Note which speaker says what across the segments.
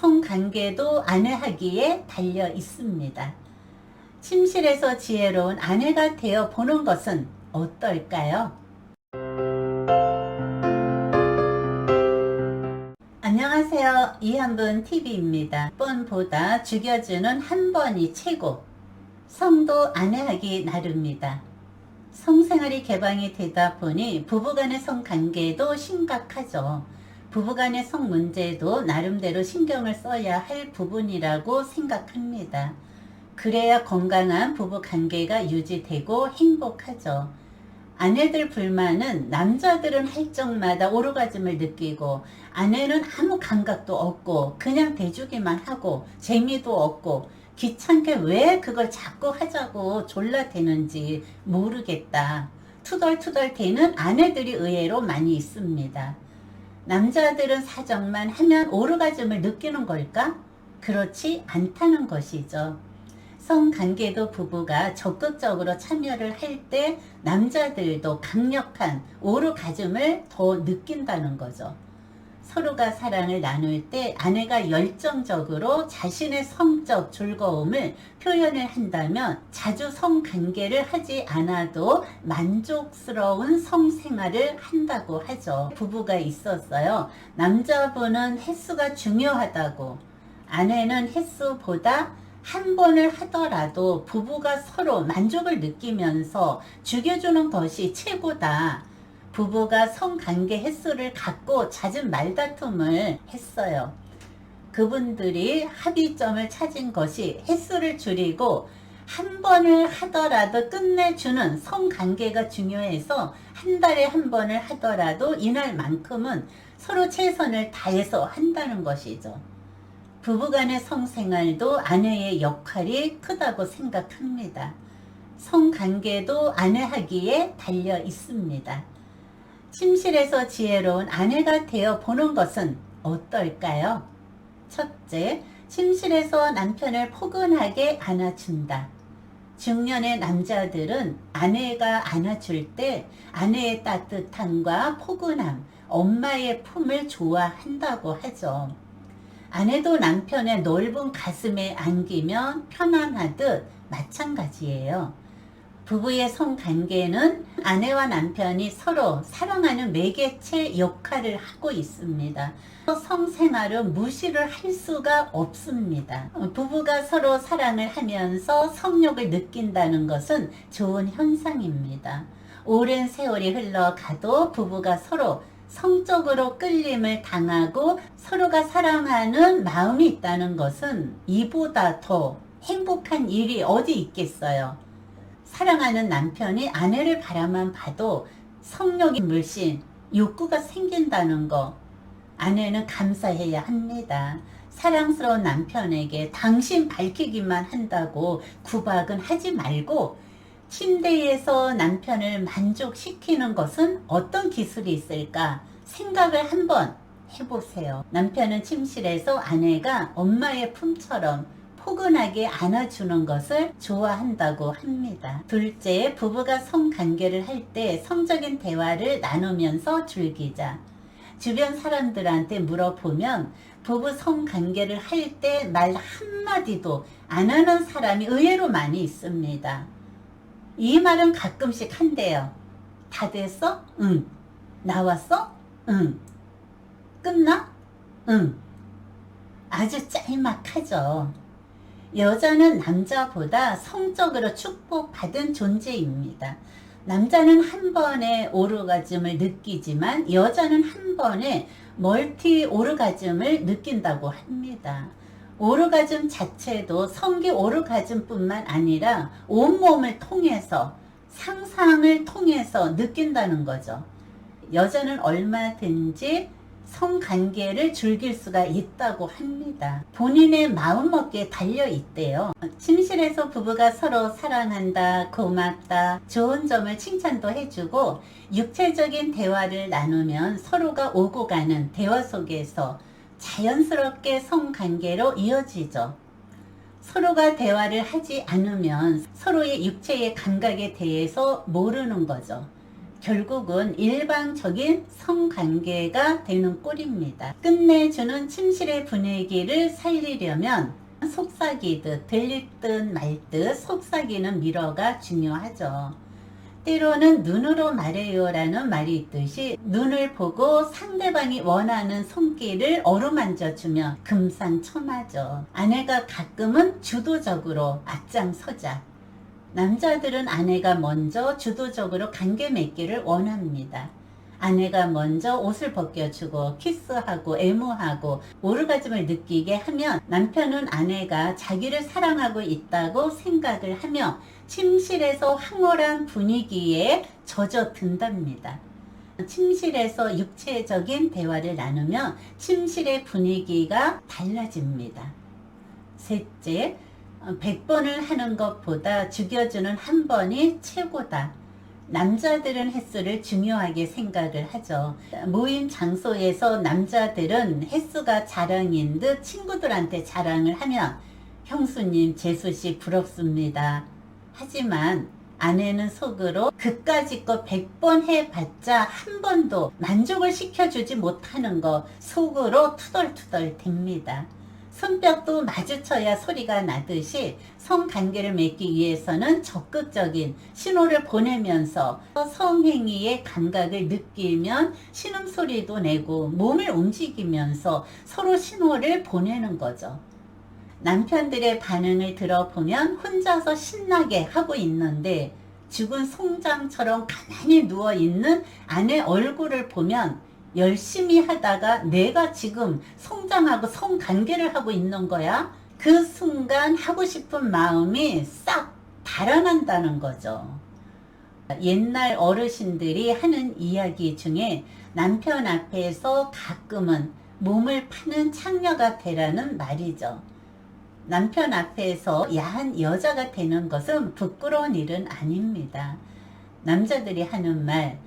Speaker 1: 성관계도 아내하기에 달려 있습니다. 침실에서 지혜로운 아내가 되어 보는 것은 어떨까요? 안녕하세요. 이한분 TV입니다. 번보다 죽여주는 한 번이 최고. 성도 아내하기 나름입니다. 성생활이 개방이 되다 보니 부부간의 성관계도 심각하죠. 부부간의 성 문제도 나름대로 신경을 써야 할 부분이라고 생각합니다. 그래야 건강한 부부 관계가 유지되고 행복하죠. 아내들 불만은 남자들은 할 적마다 오르가즘을 느끼고 아내는 아무 감각도 없고 그냥 대주기만 하고 재미도 없고 귀찮게 왜 그걸 자꾸 하자고 졸라 대는지 모르겠다. 투덜투덜 대는 아내들이 의외로 많이 있습니다. 남자들은 사정만 하면 오르가즘을 느끼는 걸까? 그렇지 않다는 것이죠. 성관계도 부부가 적극적으로 참여를 할 때 남자들도 강력한 오르가즘을 더 느낀다는 거죠. 서로가 사랑을 나눌 때 아내가 열정적으로 자신의 성적 즐거움을 표현을 한다면 자주 성관계를 하지 않아도 만족스러운 성생활을 한다고 하죠. 부부가 있었어요. 남자분은 횟수가 중요하다고 아내는 횟수보다 한 번을 하더라도 부부가 서로 만족을 느끼면서 죽여주는 것이 최고다. 부부가 성관계 횟수를 갖고 잦은 말다툼을 했어요. 그분들이 합의점을 찾은 것이 횟수를 줄이고 한 번을 하더라도 끝내주는 성관계가 중요해서 한 달에 한 번을 하더라도 이날만큼은 서로 최선을 다해서 한다는 것이죠. 부부간의 성생활도 아내의 역할이 크다고 생각합니다. 성관계도 아내 하기에 달려 있습니다. 침실에서 지혜로운 아내가 되어 보는 것은 어떨까요? 첫째, 침실에서 남편을 포근하게 안아준다. 중년의 남자들은 아내가 안아줄 때 아내의 따뜻함과 포근함, 엄마의 품을 좋아한다고 하죠. 아내도 남편의 넓은 가슴에 안기면 편안하듯 마찬가지예요. 부부의 성 관계는 아내와 남편이 서로 사랑하는 매개체 역할을 하고 있습니다. 성생활은 무시를 할 수가 없습니다. 부부가 서로 사랑을 하면서 성욕을 느낀다는 것은 좋은 현상입니다. 오랜 세월이 흘러가도 부부가 서로 성적으로 끌림을 당하고 서로가 사랑하는 마음이 있다는 것은 이보다 더 행복한 일이 어디 있겠어요. 사랑하는 남편이 아내를 바라만 봐도 성욕이 물씬 욕구가 생긴다는 거 아내는 감사해야 합니다. 사랑스러운 남편에게 당신 밝히기만 한다고 구박은 하지 말고 침대에서 남편을 만족시키는 것은 어떤 기술이 있을까 생각을 한번 해보세요. 남편은 침실에서 아내가 엄마의 품처럼 포근하게 안아주는 것을 좋아한다고 합니다. 둘째, 부부가 성관계를 할 때 성적인 대화를 나누면서 즐기자. 주변 사람들한테 물어보면 부부 성관계를 할 때 말 한마디도 안 하는 사람이 의외로 많이 있습니다. 이 말은 가끔씩 한대요. 다 됐어? 응. 나왔어? 응. 끝나? 응. 아주 짤막하죠. 여자는 남자보다 성적으로 축복받은 존재입니다. 남자는 한 번에 오르가즘을 느끼지만 여자는 한 번에 멀티 오르가즘을 느낀다고 합니다. 오르가즘 자체도 성기 오르가즘뿐만 아니라 온몸을 통해서 상상을 통해서 느낀다는 거죠. 여자는 얼마든지 성관계를 즐길 수가 있다고 합니다. 본인의 마음먹기에 달려 있대요. 침실에서 부부가 서로 사랑한다, 고맙다, 좋은 점을 칭찬도 해주고 육체적인 대화를 나누면 서로가 오고 가는 대화 속에서 자연스럽게 성관계로 이어지죠. 서로가 대화를 하지 않으면 서로의 육체의 감각에 대해서 모르는 거죠. 결국은 일방적인 성관계가 되는 꼴입니다. 끝내주는 침실의 분위기를 살리려면 속삭이듯 들릴 듯 말듯 속삭이는 미러가 중요하죠. 때로는 눈으로 말해요 라는 말이 있듯이 눈을 보고 상대방이 원하는 손길을 어루만져 주면 금상첨화죠. 아내가 가끔은 주도적으로 앞장서자. 남자들은 아내가 먼저 주도적으로 관계 맺기를 원합니다. 아내가 먼저 옷을 벗겨주고 키스하고 애무하고 오르가즘을 느끼게 하면 남편은 아내가 자기를 사랑하고 있다고 생각을 하며 침실에서 황홀한 분위기에 젖어든답니다. 침실에서 육체적인 대화를 나누면 침실의 분위기가 달라집니다. 셋째, 100번을 하는 것보다 죽여주는 한 번이 최고다. 남자들은 횟수를 중요하게 생각을 하죠. 모임 장소에서 남자들은 횟수가 자랑인 듯 친구들한테 자랑을 하면 형수님, 재수씨 부럽습니다. 하지만 아내는 속으로 그까짓 거 100번 해봤자 한 번도 만족을 시켜주지 못하는 거 속으로 투덜투덜 댑니다. 손뼉도 마주쳐야 소리가 나듯이 성관계를 맺기 위해서는 적극적인 신호를 보내면서 성행위의 감각을 느끼면 신음소리도 내고 몸을 움직이면서 서로 신호를 보내는 거죠. 남편들의 반응을 들어보면 혼자서 신나게 하고 있는데 죽은 송장처럼 가만히 누워있는 아내 얼굴을 보면 열심히 하다가 내가 지금 성장하고 성관계를 하고 있는 거야. 그 순간 하고 싶은 마음이 싹 달아난다는 거죠. 옛날 어르신들이 하는 이야기 중에 남편 앞에서 가끔은 몸을 파는 창녀가 되라는 말이죠. 남편 앞에서 야한 여자가 되는 것은 부끄러운 일은 아닙니다. 남자들이 하는 말,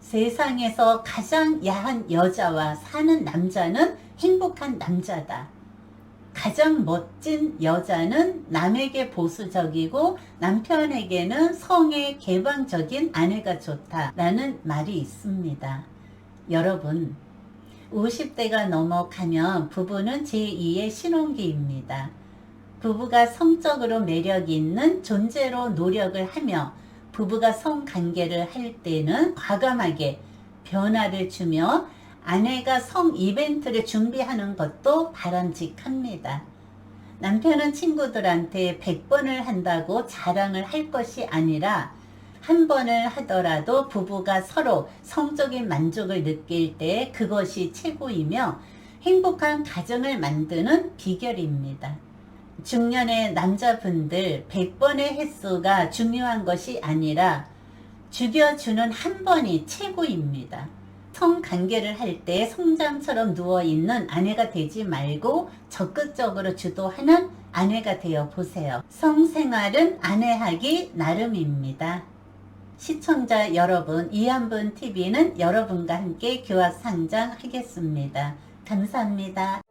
Speaker 1: 세상에서 가장 야한 여자와 사는 남자는 행복한 남자다. 가장 멋진 여자는 남에게 보수적이고 남편에게는 성에 개방적인 아내가 좋다라는 말이 있습니다. 여러분, 50대가 넘어가면 부부는 제2의 신혼기입니다. 부부가 성적으로 매력 있는 존재로 노력을 하며 부부가 성관계를 할 때는 과감하게 변화를 주며 아내가 성 이벤트를 준비하는 것도 바람직합니다. 남편은 친구들한테 100번을 한다고 자랑을 할 것이 아니라 한 번을 하더라도 부부가 서로 성적인 만족을 느낄 때 그것이 최고이며 행복한 가정을 만드는 비결입니다. 중년의 남자분들 100번의 횟수가 중요한 것이 아니라 죽여주는 한 번이 최고입니다. 성관계를 할 때 송장처럼 누워있는 아내가 되지 말고 적극적으로 주도하는 아내가 되어 보세요. 성생활은 아내하기 나름입니다. 시청자 여러분, 이한분 TV는 여러분과 함께 교합 상장 하겠습니다. 감사합니다.